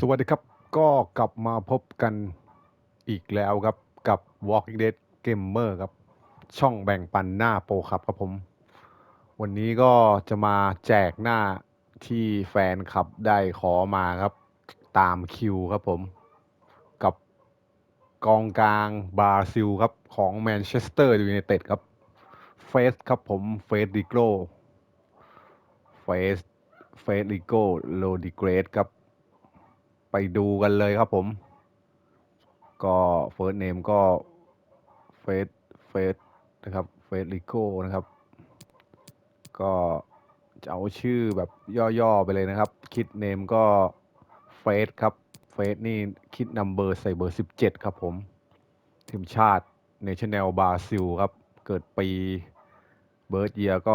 สวัสดีครับก็กลับมาพบกันอีกแล้วครับกับ Walking Dead Gamer ครับ ช่องแบ่งปันหน้าโปรครับครับผม วันนี้ก็จะมาแจกหน้าที่แฟนคลับได้ขอมาครับ ตามคิวครับผม กับกองกลางบราซิลครับ ของแมนเชสเตอร์ยูไนเต็ดครับ เฟสครับผม เฟสดิโกเฟสเฟสดิโกโลดิเกรสครับ ไปดูกันเลยครับผม ก็เฟิร์สเนมก็เฟสเฟสนะครับเฟสลิโก้นะครับ ก็จะเอาชื่อแบบย่อๆไปเลยนะครับ คิดเนมก็เฟสครับเฟสนี่คิดนัมเบอร์ใส่เบอร์ 17 ครับผม ทีมชาติเนชั่นแนลบราซิลครับ เกิดปีเบิร์ดเยียก็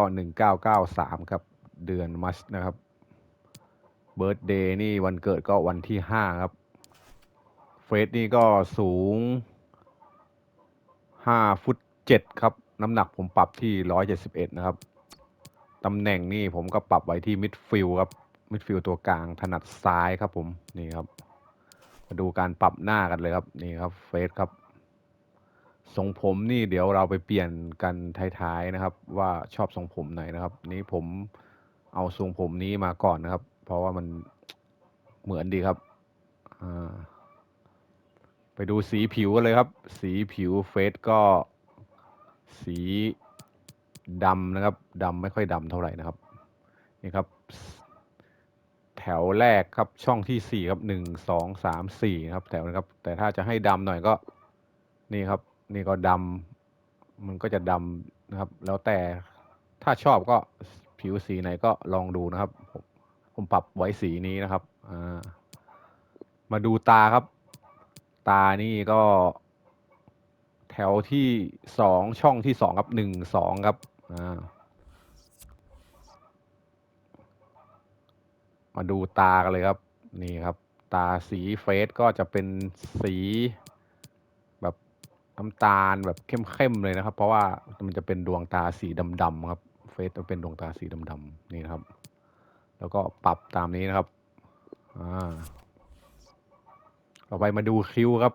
1993 ครับ เดือนมัชนะครับ เบิร์ d เดย์นี่วันเกิดก็วันที่ห้าครับ เฟรดนี่ก็สูงห้าฟุตเจ็ดครับ น้ำหนักผมปรับที่ร้อยเจ็ดสิบเอ็ดนะครับ ตำแหน่งนี่ผมก็ปรับไว้ที่มิดฟิลครับ มิดฟิลตัวกลางถนัดซ้ายครับผมนี่ครับ มาดูการปรับหน้ากันเลยครับนี่ครับเฟสครับทรงผมนี่เดี๋ยวเราไปเปลี่ยนกันท้ายๆนะครับ ว่าชอบทรงผมไหนนะครับ นี้ผมเอาทรงผมนี้มาก่อนนะครับ ราะว่ามันเหมือนดีครับ ไปดูสีผิวกันเลยครับ สีผิวเฟสก็สีดำนะครับดำไม่ค่อยดำเท่าไหร่นะครับ นี่ครับ แถวแรกครับช่องที่สี่ครับหนึ่งสองสามสี่ครับแถวนะครับ แต่ถ้าจะให้ดำหน่อยก็นี่ครับ นี่ก็ดำมันก็จะดำนะครับ แล้วแต่ถ้าชอบก็ผิวสีไหนก็ลองดูนะครับผม ผมปรับไว้สีนี้นะครับมาดูตาครับ ตานี่ก็ แถวที่สองช่องที่สองครับหนึ่งสองครับมาดูตากันเลยครับ นี่ครับ ตาสีเฟสก็จะเป็นสีแบบน้ำตาลแบบเข้มๆเลยนะครับ เพราะว่ามันจะเป็นดวงตาสีดำๆครับ เฟสจะเป็นดวงตาสีดำๆนี่นะครับ แล้วก็ปรับตามนี้นะครับอ่าต่อไปมาดูคิ้วครับ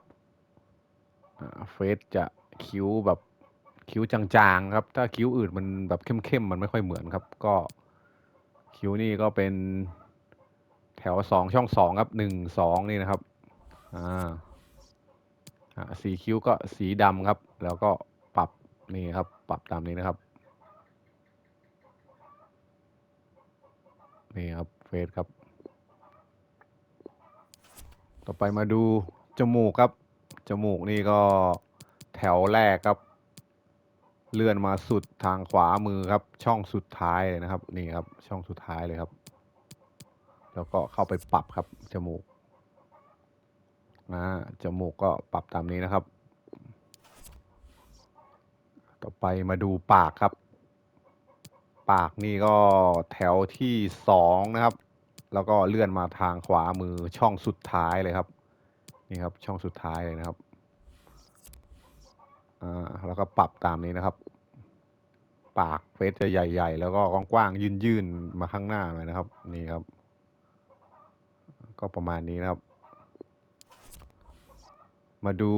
อ่าเฟสจะคิ้วแบบคิ้วจางๆครับ ถ้าคิ้วอื่นมันแบบเข้มๆมันไม่ค่อยเหมือนครับ ก็คิ้วนี่ก็เป็นแถวสองช่องสองครับหนึ่งสองนี่นะครับอ่าอ่าสีคิ้วก็สีดำครับ แล้วก็ปรับนี่ครับ ปรับตามนี้นะครับ นี่ครับเฟสครับ ต่อไปมาดูจมูกครับ จมูกนี่ก็แถวแรกครับ เลื่อนมาสุดทางขวามือครับ ช่องสุดท้ายเลยนะครับ นี่ครับ ช่องสุดท้ายเลยครับ แล้วก็เข้าไปปรับครับ จมูกนะจมูกก็ปรับตามนี้นะครับ ต่อไปมาดูปากครับ ปากนี่ก็แถวที่สองนะครับ แล้วก็เลื่อนมาทางขวามือช่องสุดท้ายเลยครับ นี่ครับช่องสุดท้ายเลยนะครับอ่าแล้วก็ปรับตามนี้นะครับ ปากเฟสจะใหญ่ ๆ แล้วก็กว้างๆยื่นๆมาข้างหน้าเลยนะครับ นี่ครับ ก็ประมาณนี้นะครับ มาดู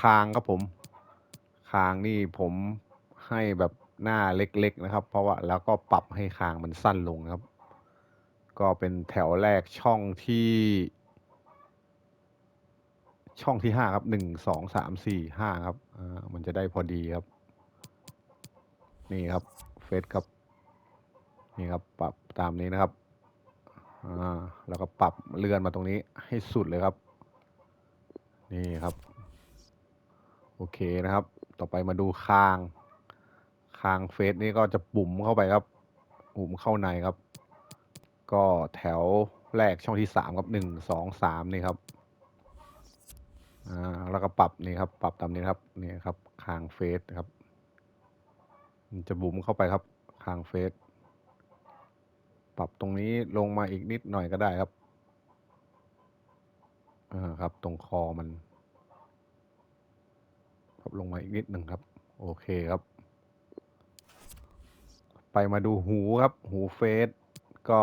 คางครับผม คางนี่ผมให้แบบ หน้าเล็กๆนะครับ เพราะว่าแล้วก็ปรับให้คางมันสั้นลงนะครับ ก็เป็นแถวแรกช่องที่ ช่องที่ห้าครับหนึ่งสองสามสี่ห้าครับอ่ามันจะได้พอดีครับ นี่ครับเฟสครับ นี่ครับปรับตามนี้นะครับอ่าแล้วก็ปรับเลื่อนมาตรงนี้ให้สุดเลยครับ นี่ครับ โอเคนะครับ ต่อไปมาดูคาง คางเฟสนี่ก็จะบุ๋มเข้าไปครับ บุ๋มเข้าในครับ ก็แถวแรกช่องที่สามครับหนึ่งสองสามนี่ครับอ่าแล้วก็ปรับนี่ครับ ปรับตามนี้ครับนี่ครับคางเฟสครับจะบุ๋มเข้าไปครับคางเฟสปรับตรงนี้ลงมาอีกนิดหน่อยก็ได้ครับอ่าครับ ตรงคอมัน ครับลงมาอีกนิดหนึ่งครับ โอเคครับ ไปมาดูหูครับ หูเฟสก็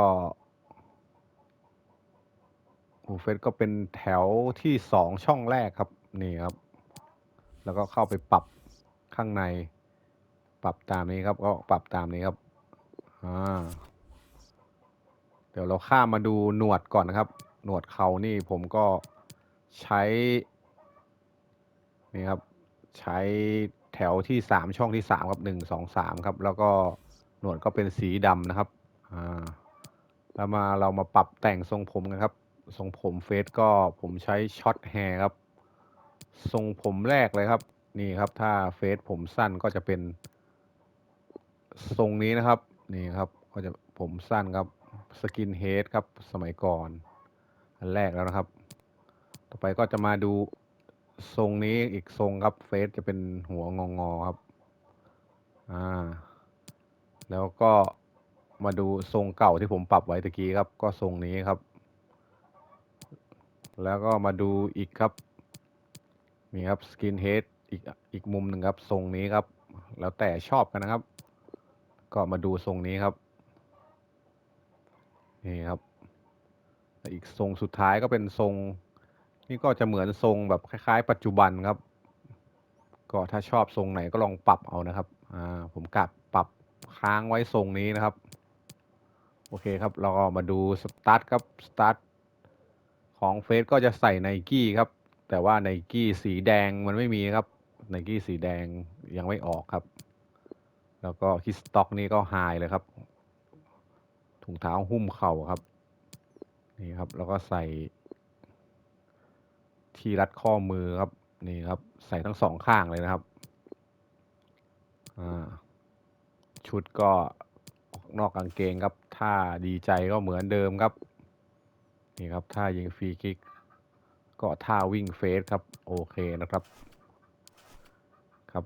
ฟูเฟซก็เป็นแถวที่สองช่องแรกครับ นี่ครับ แล้วก็เข้าไปปรับข้างใน ปรับตามนี้ครับ ก็ปรับตามนี้ครับอ่าเดี๋ยวเราข้ามมาดูหนวดก่อนนะครับ หนวดเขานี่ผมก็ใช้นี่ครับ ใช้แถวที่สามช่องที่สามครับหนึ่งสองสามครับ แล้วก็ หนวดก็เป็นสีดำนะครับอ่าแล้วมาเรามาปรับแต่งทรงผมกันครับ ทรงผมเฟสก็ผมใช้ช็อตแฮร์ครับ ทรงผมแรกเลยครับ นี่ครับ ถ้าเฟสผมสั้นก็จะเป็น ทรงนี้นะครับ นี่ครับก็จะผมสั้นครับสกินเฮดครับสมัยก่อน อันแรกแล้วนะครับ ต่อไปก็จะมาดูทรงนี้อีกทรงครับเฟสจะเป็นหัวงองอๆครับ อ่า แล้วก็มาดูทรงเก่าที่ผมปรับไว้ตะกี้ครับ ก็ทรงนี้ครับ แล้วก็มาดูอีกครับนี่ครับสกินเฮดอีกอีกมุมหนึ่งครับทรงนี้ครับ แล้วแต่ชอบกันนะครับ ก็มาดูทรงนี้ครับนี่ครับอีกทรงสุดท้ายก็เป็นทรงนี่ก็จะเหมือนทรงแบบคล้าย ๆ ปัจจุบันครับ ก็ถ้าชอบทรงไหนก็ลองปรับเอานะครับอ่าผมกัดปรับ ค้างไว้ทรงนี้นะครับ โอเคครับ เราก็มาดูสตาร์ทครับสตาร์ทของเฟสก็จะใส่ไนกี้ครับ แต่ว่าไนกี้สีแดงมันไม่มีครับไนกี้สีแดงยังไม่ออกครับ แล้วก็คิสต็อกนี่ก็ไฮเลยครับ ถุงเท้าหุ้มเข่าครับ นี่ครับ แล้วก็ใส่ ที่รัดข้อมือครับ นี่ครับ ใส่ทั้งสองข้างเลยนะครับ อ่า ชุดก็นอกกางเกงครับถ้าดีใจก็เหมือนเดิมครับ นี่ครับถ้ายิงฟรีคิก ก็ท่าวิ่งเฟสครับ โอเคนะครับ ครับ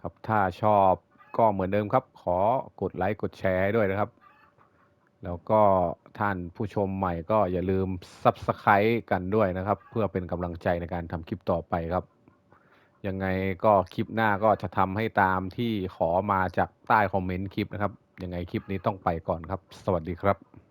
ครับถ้าชอบก็เหมือนเดิมครับ ขอกดไลค์กดแชร์ด้วยนะครับ แล้วก็ท่านผู้ชมใหม่ก็อย่าลืม Subscribe กันด้วยนะครับ เพื่อเป็นกำลังใจในการทำคลิปต่อไปครับ ยังไงก็คลิปหน้าก็จะทำให้ตามที่ขอมาจากใต้คอมเมนต์คลิปนะครับ ยังไงคลิปนี้ต้องไปก่อนครับ สวัสดีครับ